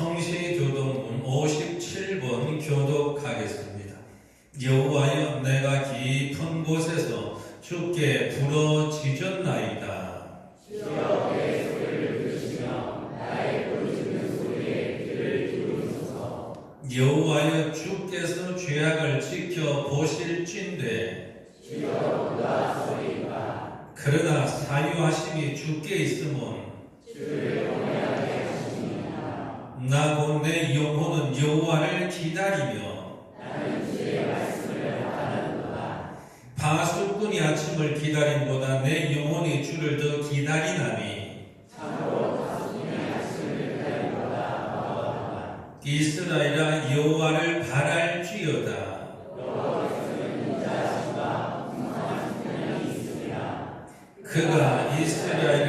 성시교동문 57번 교독하겠습니다. 여호와여 내가 깊은 곳에서 주께 부러지졌나이다. 여호와여 주께서 죄악을 지켜 보실진대 그러나 사유하심이 주께 있음은 나 본래 영혼은 여호와를 기다리며 바수꾼이 아침을 기다림보다 내 영혼이 주를 더 기다리나니. 이스라엘아 여호와를 바랄지어다. 그가 이스라엘